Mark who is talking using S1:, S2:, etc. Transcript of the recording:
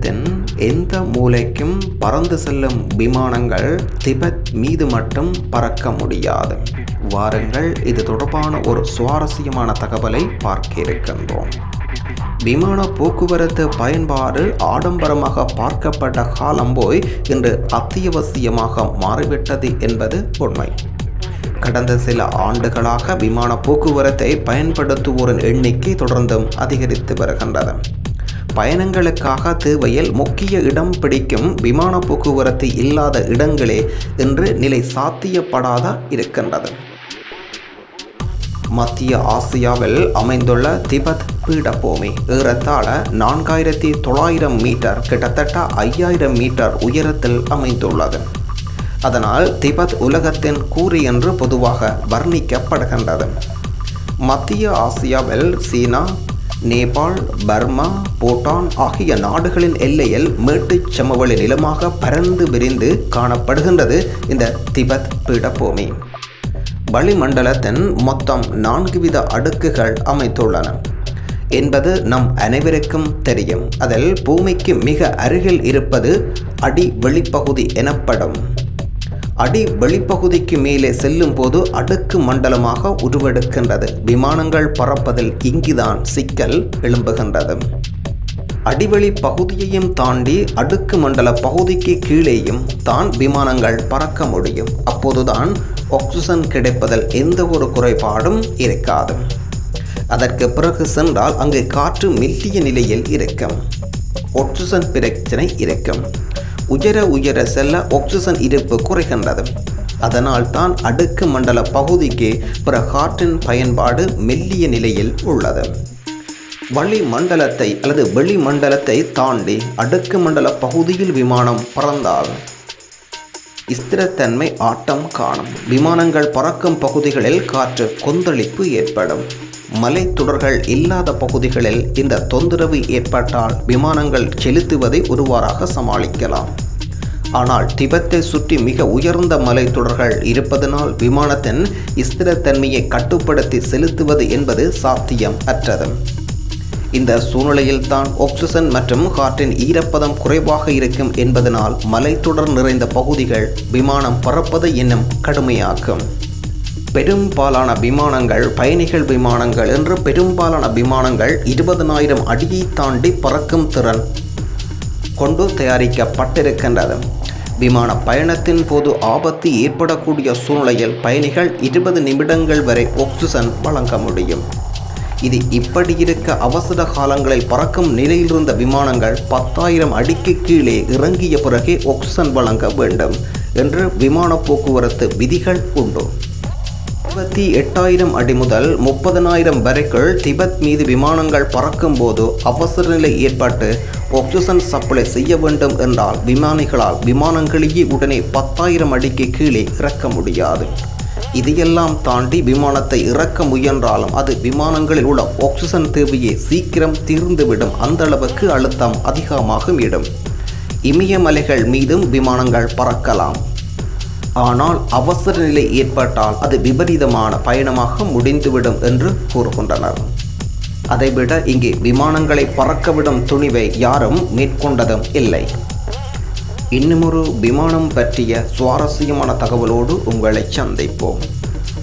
S1: உலகத்தின் எந்த மூலைக்கும் பறந்து செல்லும் விமானங்கள் திபெத் மீது மட்டும் பறக்க முடியாது. வாருங்கள் இது தொடர்பான ஒரு சுவாரஸ்யமான தகவலை பார்க்க இருக்கின்றோம். விமான போக்குவரத்து பயன்பாடு ஆடம்பரமாக பார்க்கப்பட்ட காலம் போய் இன்று அத்தியாவசியமாக மாறிவிட்டது என்பது உண்மை. கடந்த சில ஆண்டுகளாக விமான போக்குவரத்தை பயன்படுத்துவோரின் எண்ணிக்கை தொடர்ந்தும் அதிகரித்து வருகின்றது. பயணங்களுக்காக தேவையில் முக்கிய இடம் பிடிக்கும் விமான போக்குவரத்து இல்லாத இடங்களே இன்று நிலை சாத்தியப்படாத இருக்கின்றது. மத்திய ஆசியாவில் அமைந்துள்ள திபெத் பீடபூமி ஏறத்தாழ நான்காயிரத்தி தொள்ளாயிரம் மீட்டர் கிட்டத்தட்ட ஐயாயிரம் மீட்டர் உயரத்தில் அமைந்துள்ளது. அதனால் திபெத் உலகத்தின் கூறு என்று பொதுவாக வர்ணிக்கப்படுகின்றது. மத்திய ஆசியாவில் சீனா நேபாள் பர்மா பூட்டான் ஆகிய நாடுகளின் எல்லையில் மேட்டுச் சமவெளி நிலமாக பரந்து விரிந்து காணப்படுகின்றது இந்த திபெத் பீடபூமி. வளிமண்டலத்தின் மொத்தம் நான்கு வித அடுக்குகள் அமைத்துள்ளன என்பது நம் அனைவருக்கும் தெரியும். அதில் பூமிக்கு மிக அருகில் இருப்பது அடி வெளிப்பகுதி எனப்படும். அடி வெளிப்பகுதிக்கு மேலே செல்லும் போது அடுக்கு மண்டலமாக உருவெடுக்கின்றது. விமானங்கள் பறப்பதில் இங்குதான் சிக்கல் எழும்புகின்றது. அடிவெளி பகுதியையும் தாண்டி அடுக்கு மண்டல பகுதிக்கு கீழேயும் தான் விமானங்கள் பறக்க முடியும். அப்போதுதான் ஆக்சிஜன் கிடைப்பதில் எந்த ஒரு குறைபாடும் இருக்காது. அதற்கு பிறகு சென்றால் அங்கு காற்று மெல்லிய நிலையில் இருக்கும். ஆக்சிஜன் பிரச்சனை இருக்கும். உயர உயர செல்ல ஆக்சிஜன் இருப்பு குறைகின்றது. அதனால் தான் அடுக்கு மண்டல பகுதிக்கு பிற காற்றின் பயன்பாடு மெல்லிய நிலையில் உள்ளது. வளி மண்டலத்தை அல்லது வெளிமண்டலத்தை தாண்டி அடுக்கு மண்டல பகுதியில் விமானம் பறந்தால் ஸ்திரத்தன்மை ஆட்டம் காணும். விமானங்கள் பறக்கும் பகுதிகளில் காற்று கொந்தளிப்பு ஏற்படும். மலைத்தொடர்கள் இல்லாத பகுதிகளில் இந்த தொந்தரவு ஏற்பட்டால் விமானங்கள் செலுத்துவதை ஒருவாறாக சமாளிக்கலாம். ஆனால் திபெத்தை சுற்றி மிக உயர்ந்த மலைத்தொடர்கள் இருப்பதனால் விமானத்தின் ஸ்திரத்தன்மையை கட்டுப்படுத்தி செலுத்துவது என்பது சாத்தியம் அற்றது இந்த சூழ்நிலையில் தான் ஆக்சிஜன் மற்றும் காற்றின் ஈரப்பதம் குறைவாக இருக்கும் என்பதனால் மலைத்தொடர் நிறைந்த பகுதிகள் விமானம் பறப்பது இன்னும் கடுமையாக்கும். பெரும்பாலான விமானங்கள் பயணிகள் விமானங்கள் என்று பெரும்பாலான விமானங்கள் இருபதனாயிரம் அடியை தாண்டி பறக்கும் திறன் கொண்டு தயாரிக்கப்பட்டிருக்கின்றது. விமான பயணத்தின் போது ஆபத்து ஏற்படக்கூடிய சூழ்நிலையில் பயணிகள் இருபது நிமிடங்கள் வரை ஆக்சிஜன் வழங்க முடியும். இது இப்படி இருக்க அவசர காலங்களில் பறக்கும் நிலையிலிருந்த விமானங்கள் பத்தாயிரம் அடிக்கு கீழே இறங்கிய பிறகே ஆக்சிஜன் வழங்க வேண்டும் என்று விமான போக்குவரத்து விதிகள் உண்டு. இருபத்தி எட்டாயிரம் அடி முதல் முப்பதனாயிரம் வரைக்குள் திபெத் மீது விமானங்கள் பறக்கும் போது அவசர நிலை ஏற்பட்டு ஆக்சிஜன் சப்ளை செய்ய வேண்டும் என்றால் விமானிகளால் விமானங்களையே உடனே பத்தாயிரம் அடிக்கு கீழே இறக்க முடியாது. இதையெல்லாம் தாண்டி விமானத்தை இறக்க முயன்றாலும் அது விமானங்களில் உள்ள ஆக்சிஜன் தேவையை சீக்கிரம் தீர்ந்துவிடும். அந்த அளவுக்கு அழுத்தம் அதிகமாக இடும். இமயமலைகள் மீதும் விமானங்கள் பறக்கலாம். ஆனால் அவசர நிலை ஏற்பட்டால் அது விபரீதமான பயணமாக முடிந்துவிடும் என்று கூறுகின்றனர். அதைவிட இங்கே விமானங்களை பறக்கவிடும் துணிவை யாரும் மேற்கொண்டதும் இல்லை. இன்னுமொரு விமானம் பற்றிய சுவாரஸ்யமான தகவலோடு உங்களை சந்திப்போம்.